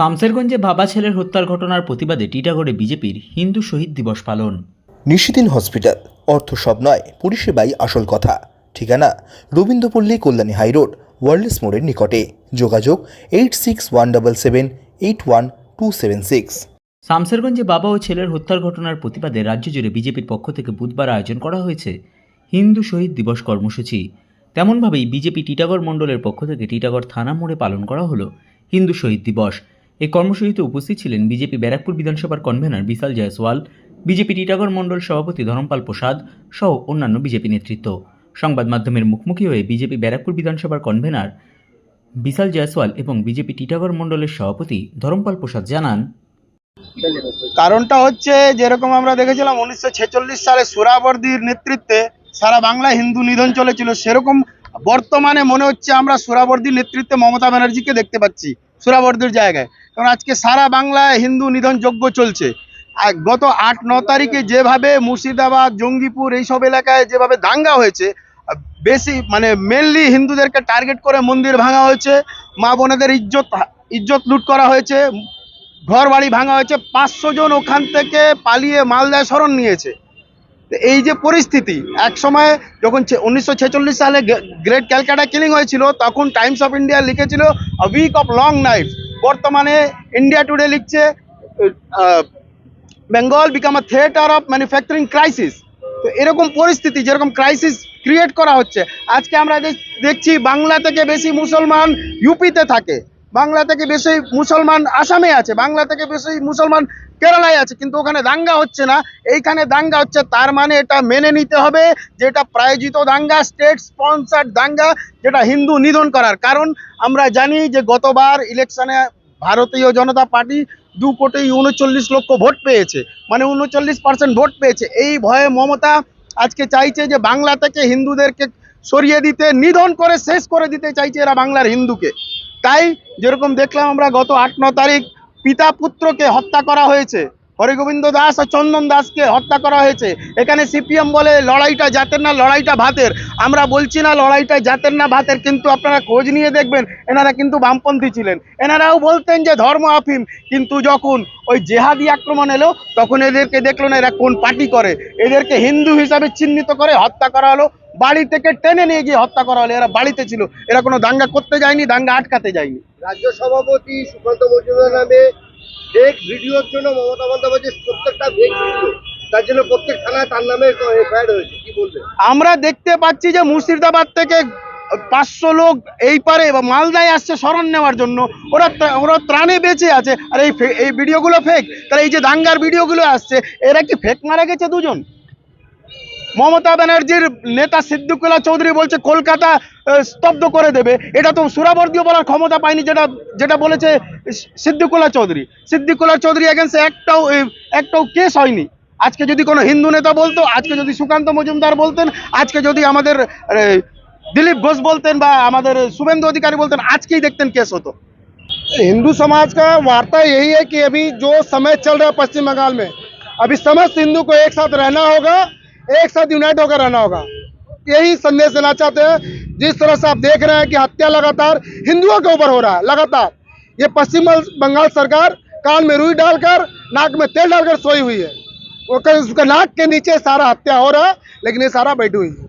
শামসেরগঞ্জে বাবা ছেলের হত্যার ঘটনার প্রতিবাদে টিটাগড়ে বিজেপির হিন্দু শহীদ দিবস পালন। নিশিদিন হসপিটাল অর্থ সব নয় পরিষেবাই আসল কথা। ঠিকানা রবীন্দ্রপল্লী কল্যাণী হাইরোড ওয়ার্ল্ডস মোড়ের নিকটে। যোগাযোগ eight six one double seven eight one two seven six. শামসেরগঞ্জে বাবা ও ছেলের হত্যার ঘটনার প্রতিবাদে রাজ্য জুড়ে বিজেপির পক্ষ থেকে বুধবার আয়োজন করা হয়েছে হিন্দু শহীদ দিবস কর্মসূচি। তেমনভাবেই বিজেপি টিটাগড় মণ্ডলের পক্ষ থেকে টিটাগড় থানা মোড়ে পালন করা হলো হিন্দু শহীদ দিবস। এই কর্মসূচিতে উপস্থিত ছিলেন বিজেপি ব্যারাকপুর বিধানসভার কনভেনার বিশাল জয়সওয়াল, বিজেপি টিটাগড় মণ্ডল সভাপতি ধরমপাল প্রসাদ সহ অন্যান্য বিজেপি নেতৃত্ব। সংবাদ মাধ্যমের মুখোমুখি হয়ে বিজেপি ব্যারাকপুর বিধানসভার কনভেনার বিশাল জয়সওয়াল এবং বিজেপি টিটাগড় মণ্ডলের সভাপতি ধরমপাল প্রসাদ জানান, কারণটা হচ্ছে যেরকম আমরা দেখেছিলাম উনিশশো ছেচল্লিশ সালে সুরাবর্দির নেতৃত্বে সারা বাংলায় হিন্দু নিধন চলেছিল, সেরকম বর্তমানে মনে হচ্ছে আমরা সুরাবর্দির নেতৃত্বে মমতা ব্যানার্জিকে দেখতে পাচ্ছি। সুরাবর্দির জায়গায়। কারণ আজকে সারা বাংলায় হিন্দু নিধন যজ্ঞ চলছে। গত আট, ন তারিখে যেভাবে মুর্শিদাবাদ, জঙ্গিপুর এইসব এলাকায় যেভাবে দাঙ্গা হয়েছে বেশি মানে মেনলি হিন্দুদেরকে টার্গেট করে মন্দির ভাঙা হয়েছে, মা বোনেদের ইজ্জত ইজ্জত লুট করা হয়েছে ঘর বাড়ি ভাঙা হয়েছে, পাঁচশো জন ওখান থেকে পালিয়ে মালদায় শরণ নিয়েছে। এই যে পরিস্থিতি, এক সময় যখন উনিশশো ছেচল্লিশ সালে গ্রেট ক্যালকাটা কিলিং হয়েছিল, তখন টাইমস অফ ইন্ডিয়া লিখেছিল উইক অফ লং নাইট বর্তমানে ইন্ডিয়া টুডে লিখছে Bengal become a theatre of manufacturing crisis তো এরকম পরিস্থিতি, যেরকম ক্রাইসিস ক্রিয়েট করা হচ্ছে। আজকে আমরা দেখছি বাংলা থেকে বেশি মুসলমান ইউপিতে থাকে। বাংলা থেকে বেশি মুসলমান আসামে আছে, বাংলা থেকে বেশি মুসলমান কেরালায় আছে, কিন্তু ওখানে দাঙ্গা হচ্ছে না। এইখানে দাঙ্গা হচ্ছে, তার মানে এটা মেনে নিতে হবে যে এটা প্রায়োজিত দাঙ্গা স্টেট স্পন্সার্ড দাঙ্গা, যেটা হিন্দু নিধন করার। কারণ আমরা জানি যে গতবার ইলেকশনে ভারতীয় জনতা পার্টি দু কোটি উনচল্লিশ লক্ষ ভোট পেয়েছে মানে উনচল্লিশ পার্সেন্ট ভোট পেয়েছে। এই ভয়ে মমতা আজকে চাইছে যে বাংলা থেকে হিন্দুদেরকে সরিয়ে দিতে, নিধন করে শেষ করে দিতে চাইছে এরা বাংলার হিন্দুকে। তাই যেরকম দেখলাম আমরা গত আট ন তারিখ পিতা পুত্রকে হত্যা করা হয়েছে। হরিগোবিন্দ দাস আর চন্দন দাসকে হত্যা করা হয়েছে। এখানে সিপিএম বলে লড়াইটা জাতের না, লড়াইটা ভাতের। আমরা বলছি না লড়াইটা জাতের না ভাতের, কিন্তু আপনারা খোঁজ নিয়ে দেখবেন, এনারা কিন্তু বামপন্থী ছিলেন। এনারাও বলতেন যে ধর্ম আফিম, কিন্তু যখন ওই জেহাদি আক্রমণ এলো, তখন এদেরকে দেখল না এরা কোন পার্টি করে। এদেরকে হিন্দু হিসাবে চিহ্নিত করে হত্যা করা হলো। বাড়ি থেকে টেনে নিয়ে গিয়ে হত্যা করা হলো। এরা বাড়িতে ছিল। এরা কোনো দাঙ্গা করতে যায়নি, দাঙ্গা আটকাতে যায়নি। রাজ্য সভাপতি সুকান্ত মজুমদার নামে ফেক ভিডিওর জন্য মমতা বন্দ্যোপাধ্যায় প্রত্যেকটা ফেক ভিডিও তার জন্য প্রত্যেক থানায় তার নামে এফআইআর হয়েছে, কি বলবেন? আমরা দেখতে পাচ্ছি যে মুর্শিদাবাদ থেকে পাঁচশো লোক এই পারে বা মালদায় আসছে শরণ নেওয়ার জন্য। ওরা ওরা ত্রাণে বেঁচে আছে। আর এই এই ভিডিওগুলো ফেক তাহলে এই যে দাঙ্গার ভিডিওগুলো আসছে, এরা কি ফেক মারা গেছে দুজন? মমতা ব্যানার্জির নেতা সিদ্দিকুল্লাহ চৌধুরী বলছে কলকাতা আহ, স্তব্ধ করে দেবে এটা তো সুরাবর্দীয় বলার ক্ষমতা পায়নি যেটা যেটা বলেছে সিদ্দিকুল্লাহ চৌধুরী সিদ্দিকুল্লাহ চৌধুরী এগেন্সে একটাও এ, একটাও কেস হয়নি আজকে যদি কোনো হিন্দু নেতা বলতো আজকে যদি সুকান্ত মজুমদার বলতেন আজকে যদি আমাদের এ, দিলীপ ঘোষ বলতেন বা আমাদের শুভেন্দু অধিকারী বলতেন আজকেই দেখতেন কেস হতো हिंदू समाज का वार्ता यही है कि अभी जो समय चल रहा है पश्चिम बंगाल में अभी समस्त हिंदू को एक साथ रहना होगा एक साथ यूनाइट होकर रहना होगा। यही संदेश देना चाहते हैं। जिस तरह से आप देख रहे हैं कि हत्या लगातार हिंदुओं के ऊपर हो रहा है, लगातार। ये पश्चिम बंगाल सरकार कान में रुई डालकर, नाक में तेल डालकर सोई हुई है। वो कहीं उसका नाक के नीचे सारा हत्या हो रहा है, लेकिन ये सारा बैठी हुई है।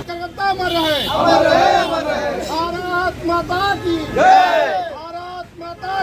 कार्यकर्ता अमर रहे अमर रहे अमर रहे भारत माता की जय भारत माता